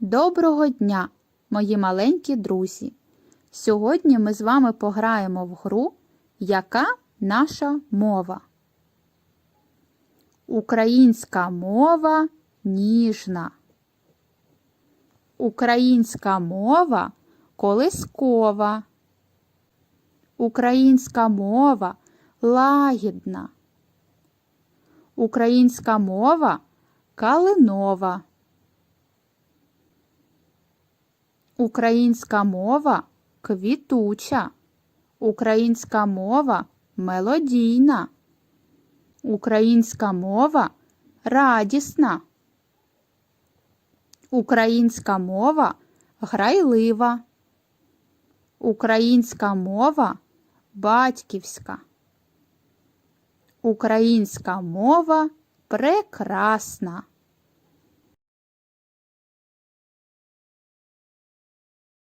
Доброго дня, мої маленькі друзі! Сьогодні ми з вами пограємо в гру Яка наша мова? Українська мова ніжна. Українська мова колискова. Українська мова лагідна. Українська мова калинова. Українська мова квітуча. Українська мова мелодійна. Українська мова радісна. Українська мова грайлива. Українська мова батьківська. Українська мова прекрасна.